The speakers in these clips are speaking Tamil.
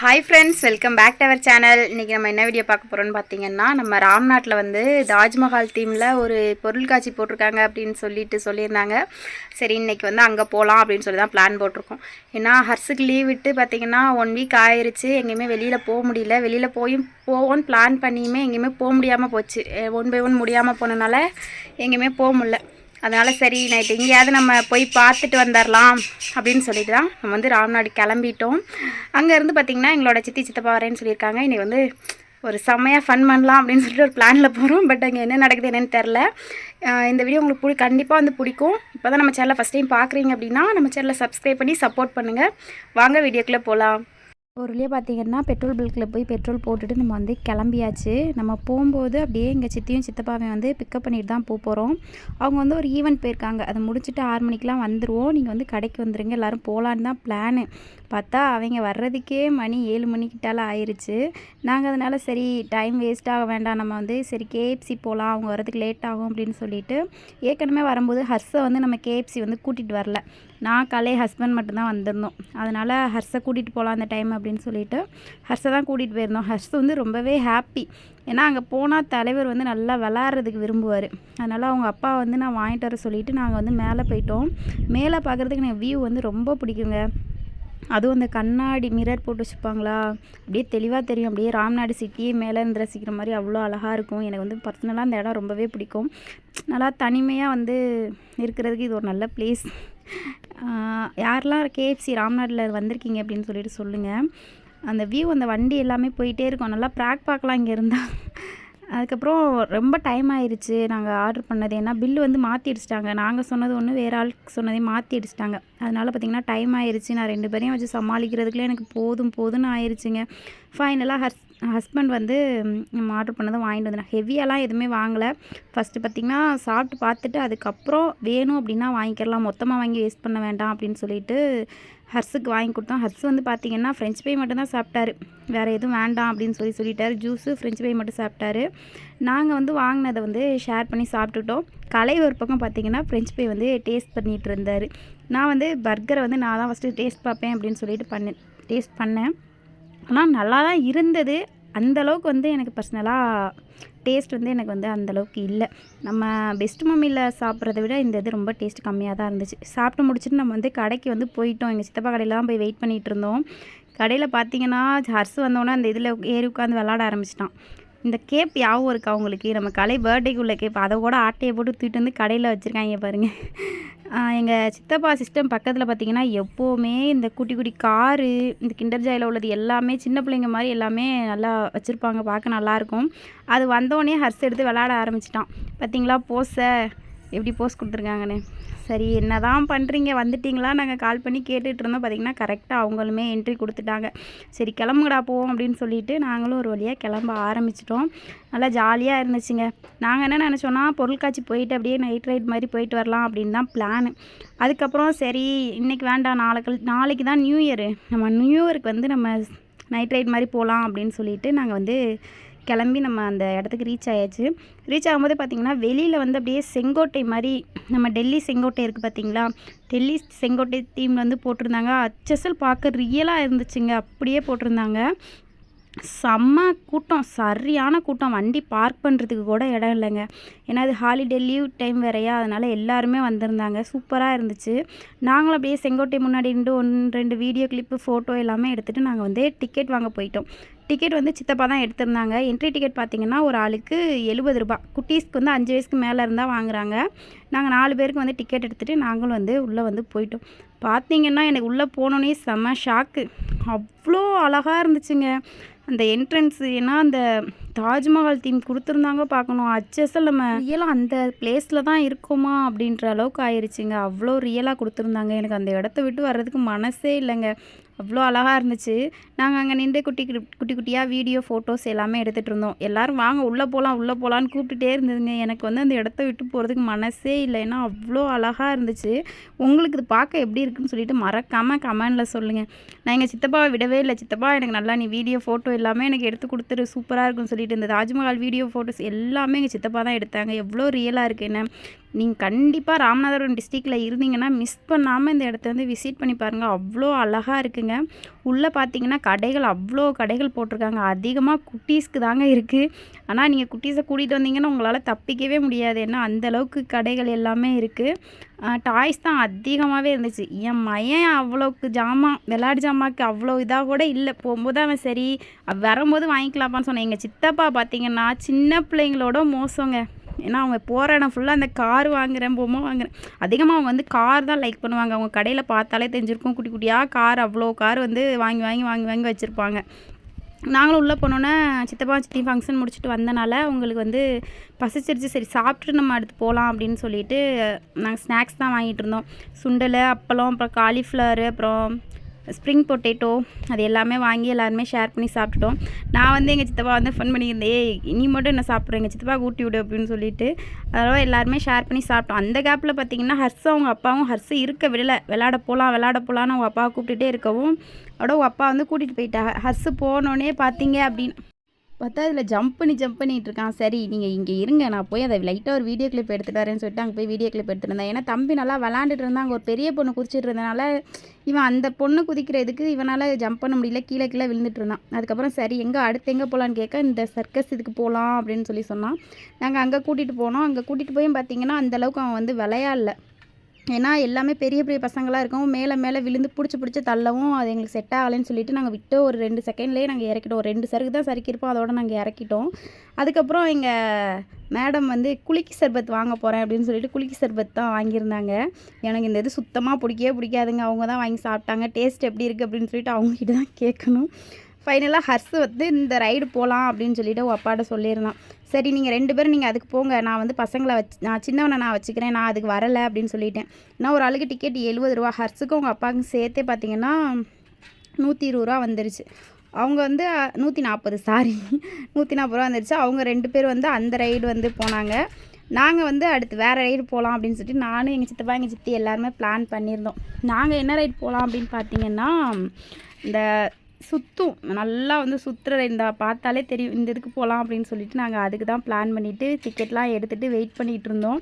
Hi friends welcome back to our channel இன்றைக்கி நம்ம என்ன வீடியோ பார்க்க போகிறோன்னு பார்த்தீங்கன்னா நம்ம ராம்நாட்டில் வந்து தாஜ்மஹால் தீமில் ஒரு பொருள் காட்சி போட்டிருக்காங்க அப்படின்னு சொல்லிட்டு சொல்லியிருந்தாங்க. சரி இன்றைக்கி வந்து அங்கே போகலாம் அப்படின்னு சொல்லி தான் பிளான் போட்டிருக்கோம். ஏன்னா ஹர்ஸுக்கு லீவ் விட்டு பார்த்தீங்கன்னா ஒன் வீக் ஆயிடுச்சு எங்கேயுமே வெளியில் போக முடியல. வெளியில் போயும் போவோன்னு பிளான் பண்ணியுமே எங்கேயுமே போக முடியாமல் போச்சு. ஒன் பை ஒன் முடியாமல் போனனால எங்கேயுமே போக முடியல. அதனால் சரி நைட்டு எங்கேயாவது நம்ம போய் பார்த்துட்டு வந்துடலாம் அப்படின்னு சொல்லிட்டு தான் நம்ம வந்து ராம்நாடு கிளம்பிட்டோம். அங்கேருந்து பார்த்திங்கன்னா எங்களோட சித்தி சித்தப்பா வரேன்னு சொல்லியிருக்காங்க. இன்றைக்கி வந்து ஒரு செம்மையாக ஃபன் பண்ணலாம் அப்படின்னு சொல்லிட்டு ஒரு பிளானில் போகிறோம் பட் அங்கே என்ன நடக்குது என்னென்னு தெரில இந்த வீடியோ உங்களுக்கு பிடி கண்டிப்பாக வந்து பிடிக்கும். இப்போ தான் நம்ம சேனலை ஃபஸ்ட் டைம் பார்க்குறீங்க அப்படின்னா நம்ம சேனலை சப்ஸ்கிரைப் பண்ணி சப்போர்ட் பண்ணுங்கள் வாங்க வீடியோக்குள்ளே போகலாம் ஒரு வழியாக பார்த்தீங்கன்னா பெட்ரோல் பல்கில் போய் பெட்ரோல் போட்டுட்டு நம்ம வந்து கிளம்பியாச்சு. நம்ம போகும்போது அப்படியே எங்கள் சித்தியும் சித்தப்பாவையும் வந்து பிக்கப் பண்ணிட்டு தான் போக போகிறோம் அவங்க வந்து ஒரு ஈவெண்ட் போயிருக்காங்க. அதை முடிச்சுட்டு ஆறு மணிக்கெலாம் வந்துடுவோம் நீங்கள் வந்து கடைக்கு வந்துடுங்க எல்லோரும் போகலான்னு தான் பிளானு பார்த்தா அவங்க வர்றதுக்கே மணி ஏழு மணிக்கிட்டால ஆயிடுச்சு நாங்கள் அதனால் சரி டைம் வேஸ்ட் ஆக வேண்டாம். நம்ம வந்து சரி கேஎஃப்சி போகலாம் அவங்க வரதுக்கு லேட் ஆகும் அப்படின்னு சொல்லிட்டு ஏற்கனவே வரும்போது ஹர்ஸை வந்து நம்ம கேஎஃப்சி வந்து கூட்டிகிட்டு வரல. நான் கலை ஹஸ்பண்ட் மட்டும்தான் வந்திருந்தோம். அதனால் ஹர்ஸை கூட்டிகிட்டு போகலாம் அந்த டைம் அப்படின்னு சொல்லிட்டு ஹர்ஸை தான் கூட்டிகிட்டு போயிருந்தோம். ஹர்ஸ் வந்து ரொம்பவே ஹாப்பி ஏன்னா அங்கே போனால் தலைவர் வந்து நல்லா விளாட்றதுக்கு விரும்புவார். அதனால் அவங்க அப்பா வந்து நான் வாங்கிட்டு வர சொல்லிவிட்டு நாங்கள் வந்து மேலே போயிட்டோம். மேலே பார்க்குறதுக்கு எனக்கு வியூ வந்து ரொம்ப பிடிக்குங்க. அதுவும் அந்த கண்ணாடி மிரர் போட்டு வச்சுருப்பாங்களா அப்படியே தெளிவாக தெரியும். அப்படியே ராம்நாடு சிட்டியே மேலே இருந்து ரசிக்கிற மாதிரி அவ்வளோ அழகாக இருக்கும். எனக்கு வந்து பர்சனலாக அந்த இடம் ரொம்பவே பிடிக்கும். நல்லா தனிமையாக வந்து இருக்கிறதுக்கு இது ஒரு நல்ல பிளேஸ் யாரெல்லாம் கேஎஃப்சி ராம்நாட்டில் வந்திருக்கீங்க அப்படின்னு சொல்லிட்டு சொல்லுங்கள் அந்த வியூ அந்த வண்டி எல்லாமே போயிட்டே இருக்கும். நல்லா ப்ராக் பார்க்கலாம் இங்கே இருந்தால் அதுக்கப்புறம் ரொம்ப டைம் ஆயிடுச்சு நாங்கள் ஆர்டர் பண்ணது ஏன்னா பில்லு வந்து மாற்றி அடிச்சிட்டாங்க. நாங்கள் சொன்னது ஒன்று வேறு ஆளுக்கு சொன்னதையும் மாற்றி அடிச்சிட்டாங்க. அதனால் பார்த்திங்கன்னா டைம் ஆயிடுச்சு நான் ரெண்டு பேரையும் வச்சு சமாளிக்கிறதுக்குள்ளே எனக்கு போதும் போதும்னு ஆயிடுச்சுங்க ஃபைனலாக ஹஸ் ஹஸ்பண்ட் வந்து நம்ம ஆர்டர் பண்ணதை வாங்கிட்டு வந்தேன். ஹெவியாலாம் எதுவுமே வாங்கலை. ஃபஸ்ட்டு பார்த்திங்கன்னா சாப்பிட்டு பார்த்துட்டு அதுக்கப்புறம் வேணும் அப்படின்னா வாங்கிக்கலாம். மொத்தமாக வாங்கி வேஸ்ட் பண்ண வேண்டாம் அப்படின்னு சொல்லிட்டு ஹர்ஸுக்கு வாங்கி கொடுத்தோம். ஹர்ஸ் வந்து பார்த்திங்கன்னா ஃப்ரெஞ்ச் ஃப்ரை மட்டும்தான் சாப்பிட்டாரு. வேறு எதுவும் வேண்டாம் அப்படின்னு சொல்லி சொல்லிட்டாரு. ஜூஸு ஃப்ரெஞ்ச் பை மட்டும் சாப்பிட்டாரு. நாங்கள் வந்து வாங்கினதை வந்து ஷேர் பண்ணி சாப்பிட்டுட்டோம். கலை ஒரு பக்கம் பார்த்திங்கன்னா ஃப்ரெஞ்ச் பை வந்து டேஸ்ட் பண்ணிகிட்டு இருந்தார். நான் வந்து பர்கரை வந்து நான் தான் ஃபஸ்ட்டு டேஸ்ட் பார்ப்பேன் அப்படின்னு சொல்லிட்டு பண்ணேன் டேஸ்ட் பண்ணேன். ஆனால் நல்லா தான் இருந்தது. அந்த அளவுக்கு வந்து எனக்கு பர்சனலாக டேஸ்ட் வந்து எனக்கு வந்து அந்த அளவுக்கு இல்லை. நம்ம பெஸ்ட் மம்மியில் சாப்பிட்றத விட இந்த இது ரொம்ப டேஸ்ட் கம்மியாக தான் இருந்துச்சு. சாப்பிட்டு முடிச்சுட்டு நம்ம வந்து கடைக்கு வந்து போயிட்டோம். எங்கள் சித்தப்பா கடையில் தான் போய் வெயிட் பண்ணிகிட்டு இருந்தோம். கடையில் பார்த்தீங்கன்னா ஹர்ஸ் வந்தோன்னே அந்த இதில் ஏறி உட்காந்து விளாட ஆரம்பிச்சிட்டான். இந்த கேப் யாவும் இருக்கா அவங்களுக்கு நம்ம கலை பர்த்டேக்கு உள்ள கேப் அதை கூட ஆட்டையை போட்டு தூக்கிட்டு வந்து கடையில் வச்சுருக்காங்க பாருங்கள் எங்கள் சித்தப்பா சிஸ்டம் பக்கத்தில் பார்த்தீங்கன்னா எப்போவுமே இந்த குட்டி குட்டி காரு இந்த கிண்டர் ஜாயில் உள்ளது எல்லாமே சின்ன பிள்ளைங்க மாதிரி எல்லாமே நல்லா வச்சுருப்பாங்க பார்க்க நல்லாயிருக்கும் அது வந்தோடனே ஹர்ஸ் எடுத்து விளாட ஆரம்பிச்சிட்டான். பார்த்தீங்களா போச. எப்படி போஸ்ட் கொடுத்துருக்காங்கன்னு. சரி என்ன தான் பண்ணுறீங்க வந்துட்டிங்களா? நாங்கள் கால் பண்ணி கேட்டுட்டு இருந்தோம். பார்த்தீங்கன்னா கரெக்டாக அவங்களுமே என்ட்ரி கொடுத்துட்டாங்க. சரி கிளம்புங்கடா போவோம் அப்படின்னு சொல்லிட்டு நாங்களும் ஒரு வழியாக கிளம்ப ஆரம்பிச்சிட்டோம். நல்லா ஜாலியாக இருந்துச்சுங்க. நாங்கள் என்ன நினச்சோன்னா பொருட்காட்சி போயிட்டு அப்படியே நைட் ரைட் மாதிரி போயிட்டு வரலாம் அப்படின்னு தான் பிளான் அதுக்கப்புறம் சரி இன்றைக்கி வேண்டாம். நாளைக்கு நாளைக்கு தான் நியூ இயரு நம்ம நியூ இயருக்கு வந்து நம்ம நைட் ரைட் மாதிரி போகலாம் அப்படின்னு சொல்லிட்டு நாங்கள் வந்து கிளம்பி நம்ம அந்த இடத்துக்கு ரீச் ஆயாச்சு. ரீச் ஆகும்போது பார்த்திங்கன்னா வெளியில் வந்து அப்படியே செங்கோட்டை மாதிரி நம்ம டெல்லி செங்கோட்டை இருக்குது பார்த்தீங்களா டெல்லி செங்கோட்டை தீமில் வந்து போட்டிருந்தாங்க. அச்சசல் பார்க்க ரியலாக இருந்துச்சுங்க. அப்படியே போட்டிருந்தாங்க. செம்ம கூட்டம் சரியான கூட்டம். வண்டி பார்க் பண்ணுறதுக்கு கூட இடம் இல்லைங்க. ஏன்னா அது ஹாலிடே லீவ் டைம் வேறையா? அதனால் எல்லாருமே வந்திருந்தாங்க. சூப்பராக இருந்துச்சு. நாங்களும் அப்படியே செங்கோட்டை முன்னாடி நின்று ஒன்று ரெண்டு வீடியோ கிளிப்பு ஃபோட்டோ எல்லாமே எடுத்துகிட்டு நாங்கள் வந்து டிக்கெட் வாங்க போயிட்டோம். டிக்கெட் வந்து சித்தப்பா தான் எடுத்திருந்தாங்க. என்ட்ரி டிக்கெட் பார்த்திங்கன்னா ஒரு ஆளுக்கு எழுபது ரூபா குட்டீஸ்க்கு வந்து அஞ்சு வயசுக்கு மேலே இருந்தால் வாங்குறாங்க. நாங்கள் நாலு பேருக்கு வந்து டிக்கெட் எடுத்துகிட்டு நாங்களும் வந்து உள்ளே வந்து போயிட்டோம். பார்த்தீங்கன்னா எனக்கு உள்ளே போனோன்னே செம்ம ஷாக்கு அவ்வளோ அழகாக இருந்துச்சுங்க. அந்த என்ட்ரன்ஸ் ஏன்னா அந்த தாஜ்மஹால் தீம் கொடுத்துருந்தாங்க பார்க்கணும். அச்சசல் நம்ம ரியலாக அந்த பிளேஸில் தான் இருக்கோமா அப்படின்ற அளவுக்கு ஆயிருச்சுங்க. அவ்வளோ ரியலாக கொடுத்துருந்தாங்க. எனக்கு அந்த இடத்த விட்டு வர்றதுக்கு மனசே இல்லைங்க. அவ்வளோ அழகாக இருந்துச்சு. நாங்கள் அங்கே நின்று குட்டி குட்டி குட்டி குட்டியாக வீடியோ ஃபோட்டோஸ் எல்லாமே எடுத்துகிட்டு இருந்தோம். எல்லோரும் வாங்க உள்ளே போகலாம் உள்ளே போகலான்னு கூப்பிட்டுட்டே இருந்ததுங்க. எனக்கு வந்து அந்த இடத்த விட்டு போகிறதுக்கு மனசே இல்லை. ஏன்னா அவ்வளோ அழகாக இருந்துச்சு. உங்களுக்கு இது பார்க்க எப்படி இருக்குன்னு சொல்லிட்டு மறக்காமல் கமெண்டில் சொல்லுங்கள் நான் எங்கள் சித்தப்பாவை விடவே இல்லை. சித்தப்பா எனக்கு நல்லா நீ வீடியோ ஃபோட்டோ எல்லாமே எனக்கு எடுத்து கொடுத்துரு. சூப்பராக இருக்குன்னு சொல்லிட்டு இந்த தாஜ்மஹால் வீடியோ ஃபோட்டோஸ் எல்லாமே எங்கள் சித்தப்பா தான் எடுத்தாங்க. எவ்வளோ ரியலாக இருக்குது என்ன? நீங்கள் கண்டிப்பாக ராமநாதபுரம் டிஸ்ட்ரிக்டில் இருந்தீங்கன்னா மிஸ் பண்ணாமல் இந்த இடத்த வந்து விசிட் பண்ணி பாருங்கள் அவ்வளோ அழகாக இருக்குங்க. உள்ளே பார்த்தீங்கன்னா கடைகள் அவ்வளோ கடைகள் போட்டிருக்காங்க. அதிகமாக குட்டீஸ்க்கு தாங்க இருக்குது ஆனால் நீங்கள் குட்டீஸை கூட்டிகிட்டு வந்தீங்கன்னா உங்களால் தப்பிக்கவே முடியாது. ஏன்னா அந்தளவுக்கு கடைகள் எல்லாமே இருக்குது டாய்ஸ் தான் அதிகமாகவே இருந்துச்சு. என் மயன் அவ்வளோக்கு ஜாமான் விளையாட்டு ஜாமாக்கு அவ்வளோ இதாக கூட இல்லை. போகும்போது அவன் சரி வரும்போது வாங்கிக்கலாப்பான்னு சொன்னேன். எங்கள் சித்தப்பா பார்த்தீங்கன்னா சின்ன பிள்ளைங்களோட மோசங்க. ஏன்னா அவங்க போகிற இடம் ஃபுல்லாக அந்த கார் வாங்குறேன் பொம்மை வாங்குகிறேன் அதிகமாக அவங்க வந்து கார் தான் லைக் பண்ணுவாங்க. அவங்க கடையில் பார்த்தாலே தெரிஞ்சிருக்கும். குட்டி குட்டியாக கார் அவ்வளோ கார் வந்து வாங்கி வாங்கி வாங்கி வாங்கி வச்சுருப்பாங்க. நாங்களும் உள்ளே போனோன்னே சித்தப்பா சித்தி ஃபங்க்ஷன் முடிச்சுட்டு வந்தனால அவங்களுக்கு வந்து பசிச்சிருச்சு. சரி சாப்பிட்டு நம்ம அடுத்து போகலாம் அப்படின்னு சொல்லிட்டு நாங்கள் ஸ்நாக்ஸ் தான் வாங்கிட்டு இருந்தோம். சுண்டல் அப்பளம் அப்புறம் காலிஃப்ளவர் அப்புறம் ஸ்ப்ரிங் பொட்டேட்டோ அது எல்லாமே வாங்கி எல்லாருமே ஷேர் பண்ணி சாப்பிட்டுட்டோம். நான் வந்து எங்கள் சித்தப்பா வந்து ஃபோன் பண்ணியிருந்தேன் ஏய் நீ மட்டும் என்ன சாப்பிட்றேன் எங்கள் சித்தப்பா ஊட்டி விடு அப்படின்னு சொல்லிட்டு. அதனால் எல்லாருமே ஷேர் பண்ணி சாப்பிட்டோம். அந்த கேப்பில் பார்த்தீங்கன்னா ஹர்ஸ் அவங்க அப்பாவும் ஹர்ஸ் இருக்க விடலை. விளாட போகலாம் விளாட போகலான்னு அவங்க அப்பாவை கூப்பிட்டுட்டே இருக்கவும் அதோட அவங்க அப்பா வந்து கூட்டிகிட்டு போயிட்டா ஹர்ஸ் போனோடனே பார்த்தீங்க அப்படின்னு பார்த்தா இதில் ஜம்ப் பண்ணி ஜம்ப் பண்ணிட்டு இருக்கான். சரி நீங்கள் இங்கே இருங்க. நான் போய் அதை லைட்டாக ஒரு வீடியோ கிளிப் எடுத்துகிட்டு வரேன்னு சொல்லிட்டு அங்கே போய் வீடியோ கிளிப் எடுத்துருந்தேன் இருந்தேன் ஏன்னா தம்பி நல்லா விளாண்டுட்டு இருந்தான் அங்கே ஒரு பெரிய பொண்ணு குதிச்சிட்டு இருந்தனால இவன் அந்த பொண்ணு குதிக்கிறதுக்கு இவனால் ஜம்ப் பண்ண முடியல. கீழே கீழே விழுந்துட்டு இருந்தான். அதுக்கப்புறம் சரி எங்கே அடுத்து எங்கே போகலான்னு கேட்க இந்த சர்க்கஸ் இதுக்கு போகலாம் அப்படின்னு சொல்லி சொன்னான். நாங்கள் அங்கே கூட்டிகிட்டு போனோம். அங்கே கூட்டிகிட்டு போய் பார்த்தீங்கன்னா அந்தளவுக்கு அவன் வந்து விளையாடல. ஏன்னா எல்லாமே பெரிய பெரிய பசங்களாக இருக்கவும் மேலே மேலே விழுந்து பிடிச்சி பிடிச்சி தள்ளவும் அது எங்களுக்கு செட் ஆகலைன்னு சொல்லிட்டு நாங்கள் விட்டு ஒரு ரெண்டு செகண்ட்லேயே நாங்கள் இறக்கிட்டோம். ரெண்டு சருக்கு தான் சறுக்கியிருப்போம் அதோட நாங்கள் இறக்கிட்டோம். அதுக்கப்புறம் எங்கள் மேடம் வந்து குலுக்கி சர்பத் வாங்க போகிறேன் அப்படின்னு சொல்லிட்டு குலுக்கி சர்பத் தான் வாங்கியிருந்தாங்க. எனக்கு இந்த இது சுத்தமாக பிடிக்கவே பிடிக்காதுங்க. அவங்க தான் வாங்கி சாப்பிட்டாங்க. டேஸ்ட் எப்படி இருக்குது அப்படின்னு சொல்லிட்டு அவங்ககிட்ட தான் கேட்கணும். ஃபைனலாக ஹர்ஸ் வந்து இந்த ரைடு போகலாம் அப்படின்னு சொல்லிட்டு உங்கள் அப்பாட்ட சொல்லியிருந்தான். சரி நீங்கள் ரெண்டு பேரும் நீங்கள் அதுக்கு போங்க. நான் வந்து பசங்களை வச்சு நான் சின்னவனை நான் வச்சுக்கிறேன். நான் அதுக்கு வரலை அப்படின்னு சொல்லிட்டேன். நான் ஒரு ஆளுக்கு டிக்கெட் எழுபது ரூபா. ஹர்ஸுக்கும் உங்கள் அப்பாவுக்கும் சேர்த்தே பார்த்தீங்கன்னா நூற்றி இருபது ரூபா வந்துருச்சு. அவங்க வந்து நூற்றி நாற்பது சாரி நூற்றி நாற்பது ரூபா வந்துருச்சு. அவங்க ரெண்டு பேர் வந்து அந்த ரைடு வந்து போனாங்க. நாங்கள் வந்து அடுத்து வேறு ரைடு போகலாம் அப்படின்னு சொல்லிட்டு நானும் எங்கள் சித்தப்பா எங்கள் சித்தி எல்லாருமே பிளான் பண்ணியிருந்தோம். நாங்கள் என்ன ரைடு போகலாம் அப்படின்னு பார்த்தீங்கன்னா இந்த சுற்றும் நல்லா வந்து சுற்றுற இந்த பார்த்தாலே தெரியும். இந்த இதுக்கு போகலாம் அப்படின்னு சொல்லிட்டு நாங்கள் அதுக்கு தான் பிளான் பண்ணிவிட்டு டிக்கெட்லாம் எடுத்துகிட்டு வெயிட் பண்ணிகிட்டு இருந்தோம்.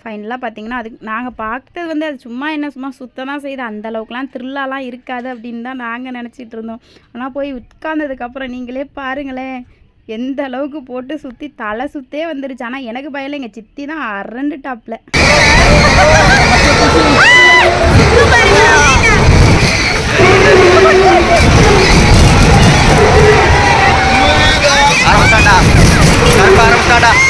ஃபைனலாக பார்த்திங்கன்னா அதுக்கு நாங்கள் பார்த்தது வந்து அது சும்மா என்ன சும்மா சுத்தமாக தான் செய்யுது. அந்தளவுக்குலாம் த்ரில்லாலாம் இருக்காது அப்படின்னு தான் நாங்கள் நினச்சிட்டு இருந்தோம். ஆனால் போய் உட்கார்ந்ததுக்கப்புறம் நீங்களே பாருங்களேன். எந்த அளவுக்கு போட்டு சுற்றி தலை சுத்தே வந்துருச்சு. ஆனால் எனக்கு பயல எங்கள் சித்தி தான் அரண்டு டாப்பில் கருப்பு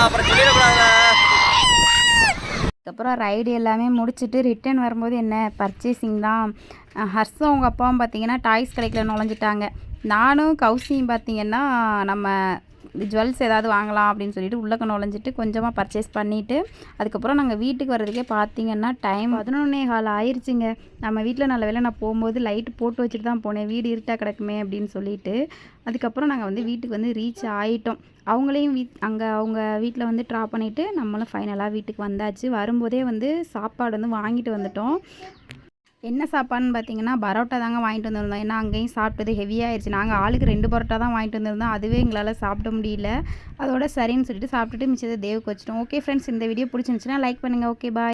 அப்புறம் சொல்லிடக்கூடாதுல அதுக்கப்புறம் ரைடு எல்லாமே முடிச்சுட்டு ரிட்டர்ன் வரும்போது என்ன பர்ச்சேசிங் தான். ஹர்ஷும் அவங்க அப்பாவும் பார்த்தீங்கன்னா டாய்ஸ் கடைக்கில் நுழைஞ்சிட்டாங்க. நானும் கௌசியும் பார்த்தீங்கன்னா நம்ம ஜுவல்ஸ் ஏதாவது வாங்கலாம் அப்படின்னு சொல்லிட்டு உள்ளக்க நுழைஞ்சிட்டு கொஞ்சமாக பர்ச்சேஸ் பண்ணிவிட்டு அதுக்கப்புறம் நாங்கள் வீட்டுக்கு வர்றதுக்கே பார்த்தீங்கன்னா டைம் பதினொன்னே கால் ஆயிடுச்சுங்க நம்ம வீட்டில் நல்ல வேளை நான் போகும்போது லைட்டு போட்டு வச்சுட்டு தான் போனேன். வீடு இருட்டாக கிடக்குமே அப்படின்னு சொல்லிட்டு அதுக்கப்புறம் நாங்கள் வந்து வீட்டுக்கு வந்து ரீச் ஆகிட்டோம் அவங்களையும் வீட் அங்கே அவங்க வீட்டில் வந்து ட்ரா பண்ணிவிட்டு நம்மளும் ஃபைனலாக வீட்டுக்கு வந்தாச்சு. வரும்போதே வந்து சாப்பாடு வந்து வாங்கிட்டு வந்துட்டோம். என்ன சாப்பாடுன்னு பார்த்தீங்கன்னா பரோட்டா தாங்க வாங்கிட்டு வந்திருந்தோம். ஏன்னா அங்கேயும் சாப்பிட்டது ஹெவியாகிடுச்சு நாங்கள் ஆளுக்கு ரெண்டு பரோட்டா தான் வாங்கிட்டு வந்திருந்தோம். அதுவே எங்களால் சாப்பிட முடியல. அதோட சரின்னு சொல்லிட்டு சாப்பிட்டுட்டு மிச்சத்தை தேவுக்கு வச்சிட்டோம். ஓகே ஃப்ரெண்ட்ஸ் இந்த வீடியோ பிடிச்சிருந்துச்சுன்னா லைக் பண்ணுங்கள் ஓகே பாய்